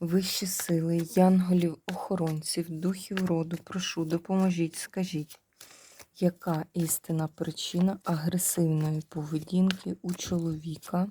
Вищі сили, янголів, охоронців, духів роду, прошу, допоможіть, скажіть, яка істинна причина агресивної поведінки у чоловіка?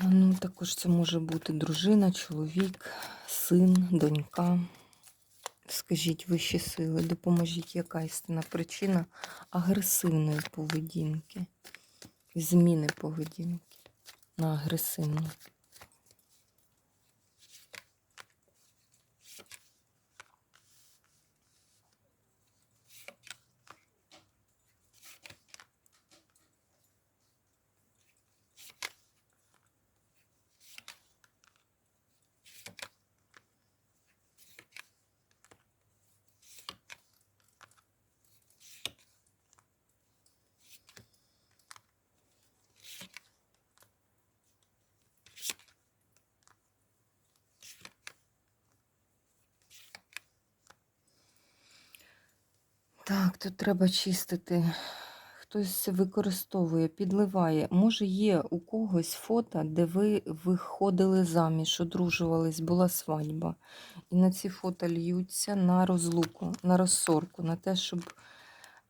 Ну, також це може бути дружина, чоловік, син, донька. Скажіть вищі сили, допоможіть, яка істинна причина агресивної поведінки, зміни поведінки на агресивну. Так, тут треба чистити. Хтось використовує, підливає. Може, є у когось фото, де ви виходили заміж, одружувались, була свадьба. І на ці фото льються на розлуку, на розсорку, на те, щоб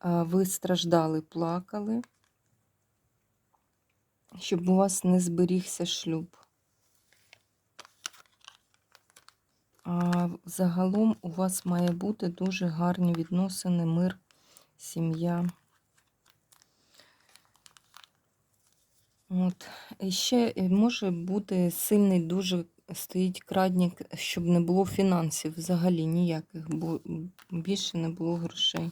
ви страждали, плакали, щоб у вас не зберігся шлюб. А загалом у вас має бути дуже гарні відносини, мир, сім'я. От. І ще е, може бути сильний дуже стоїть крадник, щоб не було фінансів взагалі ніяких, бо більше не було грошей.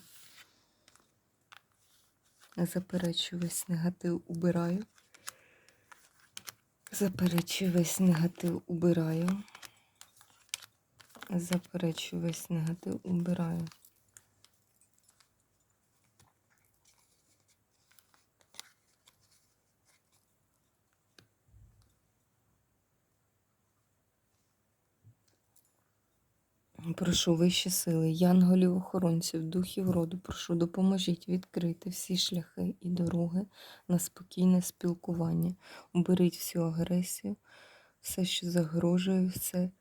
Заперечую весь негатив убираю. Заперечую весь негатив убираю. Заперечую весь негатив убираю. Прошу вищі сили, янголів, охоронців, духів роду, прошу, допоможіть відкрити всі шляхи і дороги на спокійне спілкування. Уберіть всю агресію, все, що загрожує, все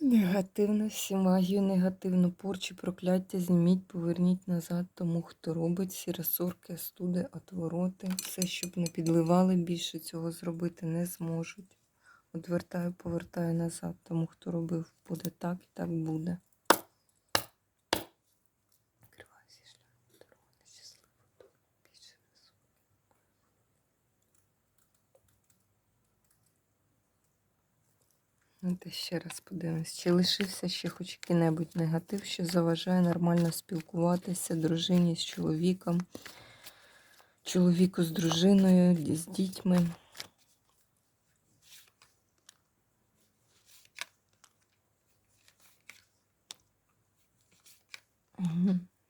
негативне, всі магію, негативну порчі, прокляття, зніміть, поверніть назад тому, хто робить сіросорки, студи, отвороти, все, щоб не підливали, більше цього зробити не зможуть. Одвертаю, повертаю назад. Тому хто робив, буде так і так буде. Відкриваю всі шляхи дороги на щасливу долю. Більше не суд. Давайте ще раз подивимось. Чи лишився ще хоч який-небудь негатив, що заважає нормально спілкуватися дружині з чоловіком, чоловіку з дружиною, з дітьми.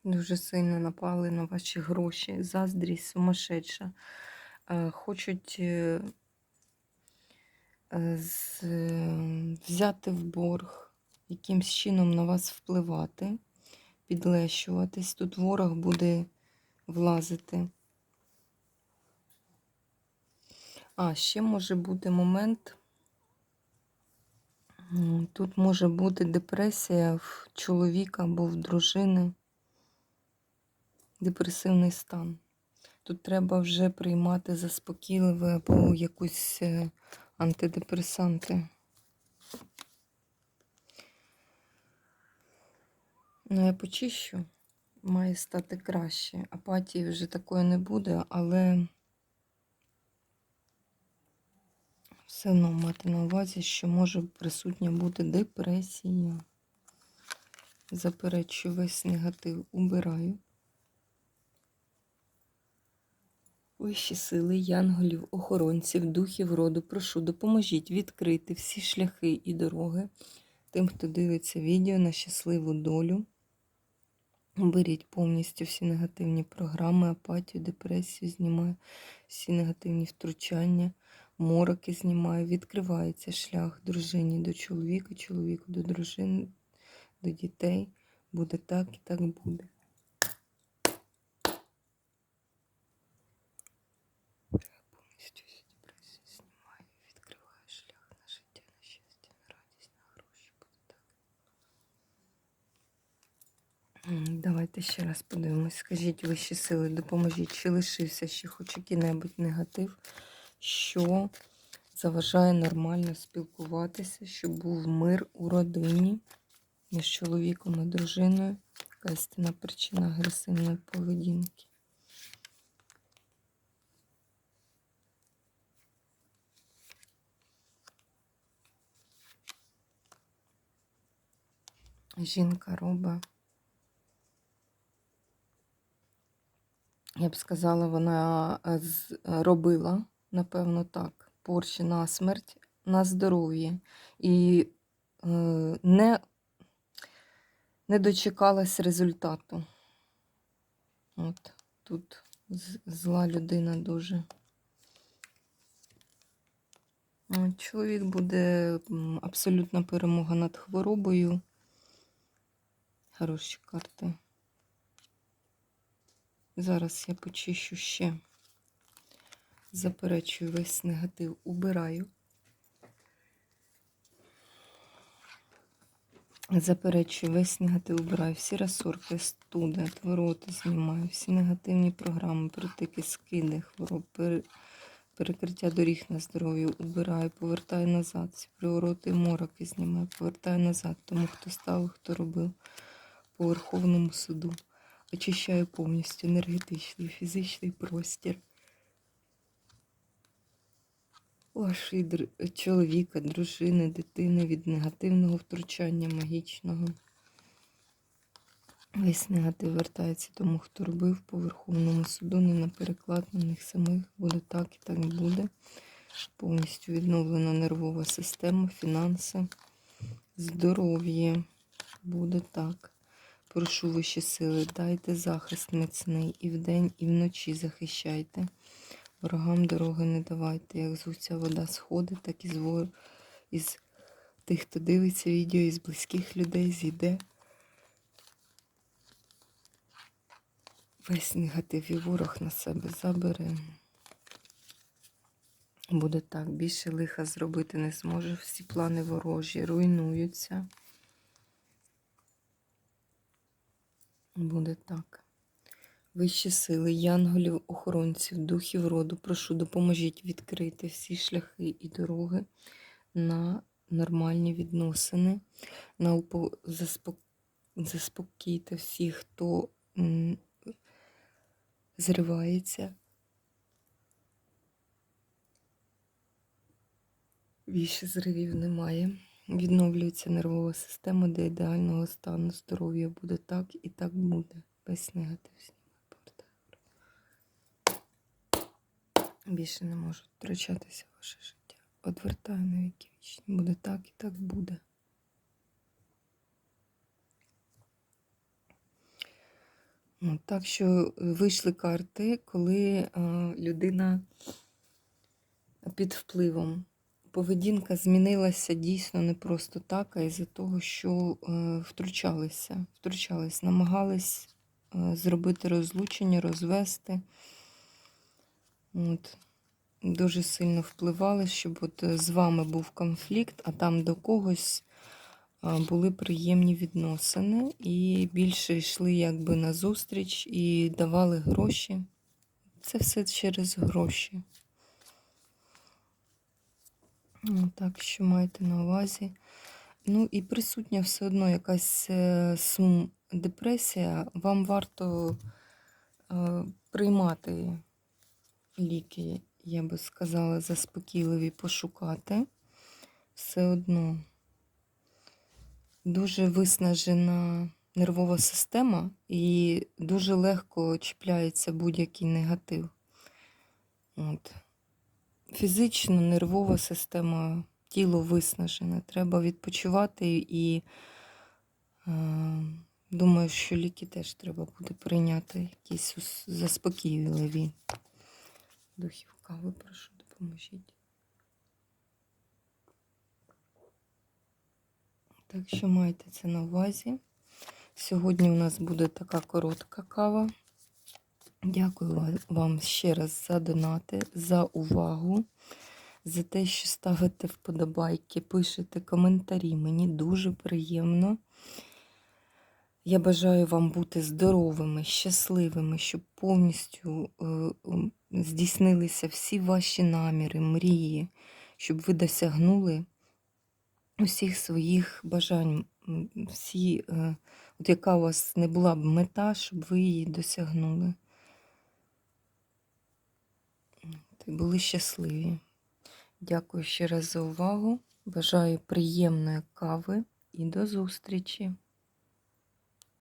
Дуже сильно напали на ваші гроші. Заздрість сумасшедша. Е, Хочуть е, з- е, взяти в борг, якимсь чином на вас впливати, підлещуватись. Тут ворог буде влазити. А, ще може бути момент. Тут може бути депресія в чоловіка або в дружини. Депресивний стан. Тут треба вже приймати заспокійливе або якусь е, антидепресанти. Ну, я почищу, має стати краще. Апатії вже такої не буде, але все одно мати на увазі, що може присутня бути депресія. Заперечую весь негатив, убираю. Вищі сили, янголів, охоронців, духів роду, прошу, допоможіть відкрити всі шляхи і дороги тим, хто дивиться відео на щасливу долю. Беріть повністю всі негативні програми, апатію, депресію, знімаю, всі негативні втручання, мороки знімаю. Відкривається шлях дружині до чоловіка, чоловіку до дружини, до дітей. Буде так і так буде. Повністю всі депресії знімаю, відкриваю шлях на життя, на щастя, на радість, на гроші. Буде так. М, Давайте ще раз подивимось. Скажіть вищі сили, допоможіть, чи лишився ще хоч який-небудь негатив, що заважає нормально спілкуватися, щоб був мир у родині між чоловіком і дружиною. Яка істинна причина агресивної поведінки. Жінка робить. Я б сказала, вона е, е, робила, напевно, так, порчі на смерть, на здоров'я. І е, не, не дочекалась результату. От тут зла людина дуже. Чоловік буде абсолютна перемога над хворобою. Хороші карти. Зараз я почищу ще. Заперечую весь негатив, убираю. Заперечую весь негатив, убираю. Всі розсорки, студи, отвороти знімаю, всі негативні програми, притики, скиди, хвороб, перекриття доріг на здоров'я, убираю, повертаю назад. Всі привороти мороки знімаю, повертаю назад. Тому хто ставив, хто робив по Верховному суду. Очищаю повністю енергетичний, фізичний простір. Вашої чоловіка, дружини, дитини від негативного втручання магічного. Весь негатив вертається тому, хто робив по Верховному суду, не на переклад на них самих. Буде так і так буде. Повністю відновлена нервова система, фінанси, здоров'я. Буде так. Прошу вищі сили, дайте захист міцний і вдень, і вночі захищайте. Ворогам дороги не давайте. Як з вода сходить, так і з із тих, хто дивиться відео, із близьких людей зійде. Весь негатив і ворог на себе забере. Буде так, більше лиха зробити не зможе. Всі плани ворожі руйнуються. Буде так. Вищі сили, янголів, охоронців, духів роду, прошу, допоможіть відкрити всі шляхи і дороги на нормальні відносини, на упо... заспок... заспокійте всіх, хто м, зривається. Більше зривів немає. Відновлюється нервова система до ідеального стану здоров'я. Буде так і так буде. Без негатив. Більше не можу втручатися ваше життя. Одвертаю на віки вічні. Буде так і так буде. Ну, так що вийшли карти, коли е, людина під впливом. Поведінка змінилася дійсно не просто так, а із-за того, що е, втручалися, втручались, намагались е, зробити розлучення, розвести. От. Дуже сильно впливали, щоб от е, з вами був конфлікт, а там до когось були приємні відносини, і більше йшли якби на зустріч і давали гроші. Це все через гроші. Так, що маєте на увазі. Ну і присутня все одно якась е, сум, депресія. Вам варто е, приймати ліки, я би сказала, заспокійливі пошукати. Все одно дуже виснажена нервова система і дуже легко чіпляється будь-який негатив. От. Фізично, нервова система, тіло виснажене. Треба відпочивати і е, думаю, що ліки теж треба буде прийняти. Якісь заспокійливі. Духів кави, прошу, допоможіть. Так що майте це на увазі. Сьогодні у нас буде така коротка кава. Дякую вам ще раз за донати, за увагу, за те, що ставите вподобайки, пишете коментарі. Мені дуже приємно. Я бажаю вам бути здоровими, щасливими, щоб повністю е, здійснилися всі ваші наміри, мрії, щоб ви досягнули усіх своїх бажань, всі, е, от яка у вас не була б мета, щоб ви її досягнули. Ти були щасливі. Дякую ще раз за увагу. Бажаю приємної кави і до зустрічі!